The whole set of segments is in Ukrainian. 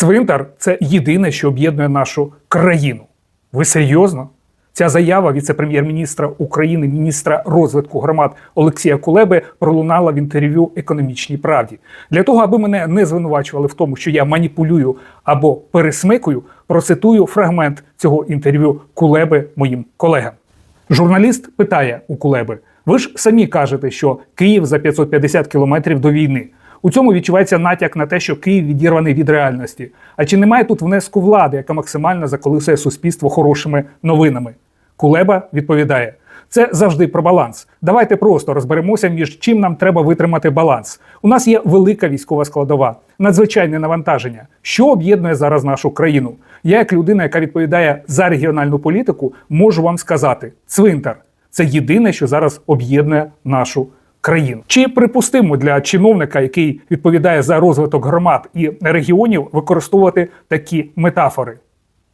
Цвинтар це єдине, що об'єднує нашу країну. Ви серйозно? Ця заява віце-прем'єр-міністра України, міністра розвитку громад Олексія Кулеби пролунала в інтерв'ю економічній правді. Для того, аби мене не звинувачували в тому, що я маніпулюю або пересмикую, процитую фрагмент цього інтерв'ю Кулеби моїм колегам. Журналіст питає у Кулеби: ви ж самі кажете, що Київ за 550 кілометрів до війни. У цьому відчувається натяк на те, що Київ відірваний від реальності. А чи немає тут внеску влади, яка максимально заколисує суспільство хорошими новинами? Кулеба відповідає: це завжди про баланс. Давайте просто розберемося, між чим нам треба витримати баланс. У нас є велика військова складова, надзвичайне навантаження. Що об'єднує зараз нашу країну? Я, як людина, яка відповідає за регіональну політику, можу вам сказати: цвинтар це єдине, що зараз об'єднує нашу країну. Чи припустимо для чиновника, який відповідає за розвиток громад і регіонів, використовувати такі метафори?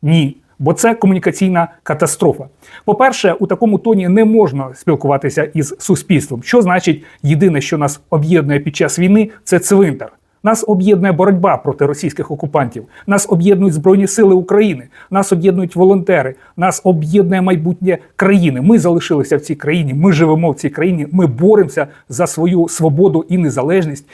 Ні. Бо це комунікаційна катастрофа. По-перше, у такому тоні не можна спілкуватися із суспільством. Що значить єдине, що нас об'єднує під час війни, це цвинтар. Нас об'єднує боротьба проти російських окупантів. Нас об'єднують Збройні Сили України, нас об'єднують волонтери, нас об'єднує майбутнє країни. Ми залишилися в цій країні, ми живемо в цій країні, ми боремося за свою свободу і незалежність.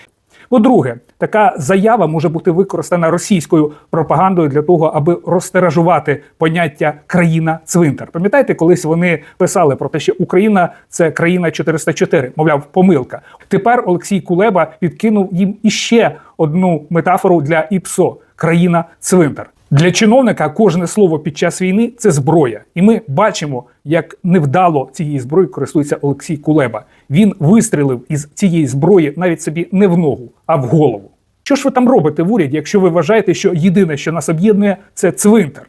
По-друге, така заява може бути використана російською пропагандою для того, аби розтиражувати поняття країна-цвинтар. Пам'ятаєте, колись вони писали про те, що Україна це країна 404, мовляв, помилка. Тепер Олексій Кулеба підкинув їм іще одну метафору для ІПСО країна-цвинтар. Для чиновника кожне слово під час війни це зброя, і ми бачимо, як невдало цієї зброї користується Олексій Кулеба. Він вистрілив із цієї зброї навіть собі не в ногу, а в голову. Що ж ви там робите в уряді, якщо ви вважаєте, що єдине, що нас об'єднує, це цвинтар?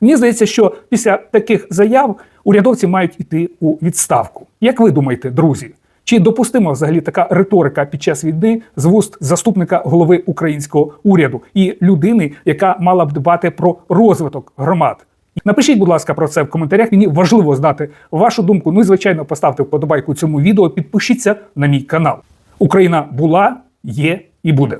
Мені здається, що після таких заяв урядовці мають іти у відставку. Як ви думаєте, друзі? Чи допустима взагалі така риторика під час війни з вуст заступника голови українського уряду і людини, яка мала б дбати про розвиток громад? Напишіть, будь ласка, про це в коментарях. Мені важливо знати вашу думку. Ну і звичайно, поставте вподобайку цьому відео. Підпишіться на мій канал. Україна була, є і буде.